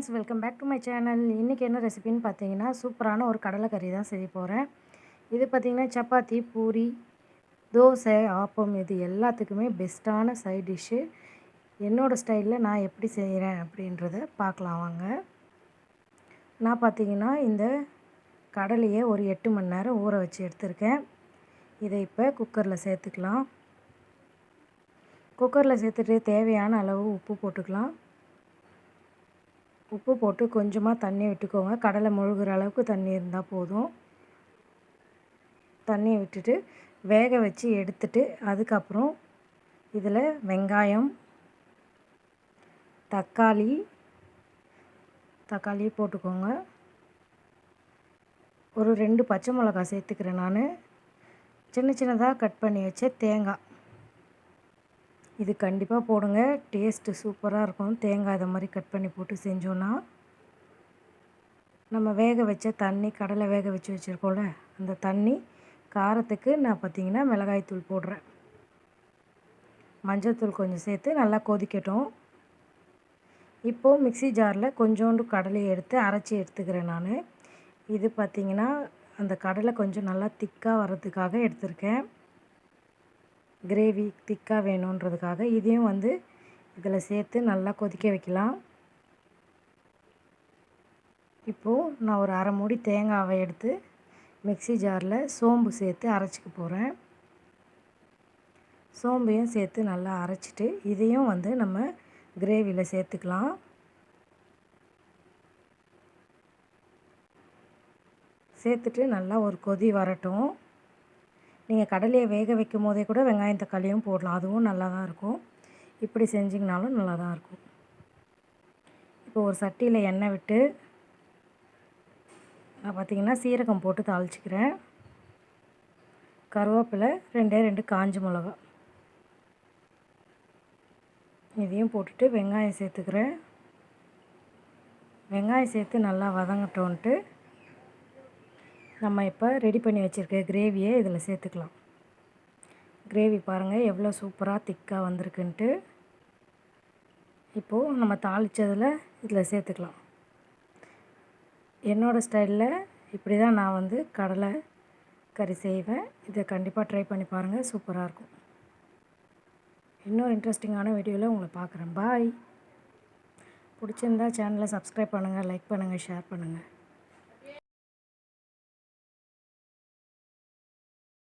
Friends welcome back to my channel. இன்றைக்கி என்ன ரெசிபின்னு பார்த்தீங்கன்னா சூப்பரான ஒரு கடலைக்கறி தான் செய்ய போகிறேன் இது பார்த்திங்கன்னா சப்பாத்தி பூரி தோசை ஆப்பம் இது எல்லாத்துக்குமே பெஸ்ட்டான சைட் டிஷ்ஷு. என்னோடய ஸ்டைலில் நான் எப்படி செய்கிறேன் அப்படின்றத பார்க்கலாம் வாங்க. நான் பார்த்திங்கன்னா இந்த கடலையை ஒரு எட்டு மணி நேரம் ஊற வச்சு எடுத்திருக்கேன். இதை இப்போ குக்கரில் சேர்த்துக்கலாம். குக்கரில் சேர்த்துட்டு தேவையான அளவு உப்பு போட்டுக்கலாம். உப்பு போட்டு கொஞ்சமாக தண்ணி விட்டுக்கோங்க. கடலை முழுகிற அளவுக்கு தண்ணி இருந்தால் போதும். தண்ணியை விட்டுட்டு வேக வச்சு எடுத்துட்டு அதுக்கப்புறம் இதில் வெங்காயம் தக்காளி தக்காளி போட்டுக்கோங்க. ஒரு ரெண்டு பச்சை மிளகா சேர்த்துக்கிறேன் நான். சின்ன சின்னதாக கட் பண்ணி வச்ச தேங்காய். இது கண்டிப்பாக போடுங்க. டேஸ்ட்டு சூப்பராக இருக்கும். தேங்காய் இதை மாதிரி கட் பண்ணி போட்டு செஞ்சோன்னா நம்ம வேக வச்ச தண்ணி கடலை வேக வச்சு வச்சுருக்கோம்ல அந்த தண்ணி காரத்துக்கு நான் பார்த்திங்கன்னா மிளகாய் தூள் போடுறேன். மஞ்சத்தூள் கொஞ்சம் சேர்த்து நல்லா கொதிக்கட்டும். இப்போது மிக்சி ஜாரில் கொஞ்சோண்டு கடலையை எடுத்து அரைச்சி எடுத்துக்கிறேன் நான். இது பார்த்திங்கன்னா அந்த கடலை கொஞ்சம் நல்லா திக்காக வர்றதுக்காக எடுத்திருக்கேன். கிரேவி திக்காக வேணுன்றதுக்காக இதையும் வந்து இதில் சேர்த்து நல்லா கொதிக்க வைக்கலாம். இப்போது நான் ஒரு அரை மூடி தேங்காவை எடுத்து மிக்சி ஜாரில் சோம்பு சேர்த்து அரைச்சிக்க போகிறேன் சோம்பையும் சேர்த்து நல்லா அரைச்சிட்டு இதையும் வந்து நம்ம கிரேவியில் சேர்த்துக்கலாம். சேர்த்துட்டு நல்லா ஒரு கொதி வரட்டும். நீங்கள் கடலையை வேக வைக்கும் போதே கூட வெங்காயம் தக்காளியும் போடலாம். அதுவும் நல்லா தான் இருக்கும். இப்படி செஞ்சிங்கனாலும் நல்லா தான் இருக்கும். இப்போ ஒரு சட்டியில் எண்ணெய் விட்டு நான் பார்த்திங்கன்னா சீரகம் போட்டு தாளிச்சிக்கிறேன். கருவேப்பிலை ரெண்டே ரெண்டு காஞ்ச மிளகா. இதையும் போட்டுட்டு வெங்காயம் சேர்த்துக்கிறேன். வெங்காயம் சேர்த்து நல்லா வதங்கட்டோன்ட்டு நம்ம இப்போ ரெடி பண்ணி வச்சுருக்க கிரேவியை இதில் சேர்த்துக்கலாம். கிரேவி பாருங்கள் எவ்வளோ சூப்பராக திக்காக வந்திருக்குன்ட்டு. இப்போது நம்ம தாளித்ததில் இதில் சேர்த்துக்கலாம். என்னோடய ஸ்டைலில் இப்படி தான் நான் வந்து கடலை கறி செய்வேன். இதை கண்டிப்பாக ட்ரை பண்ணி பாருங்கள் சூப்பராக இருக்கும். இன்னொரு இன்ட்ரெஸ்டிங்கான வீடியோவில் உங்களை பார்க்குறேன். பாய் பிடிச்சிருந்தா சேனலை சப்ஸ்கிரைப் பண்ணுங்கள் லைக் பண்ணுங்கள் ஷேர் பண்ணுங்கள்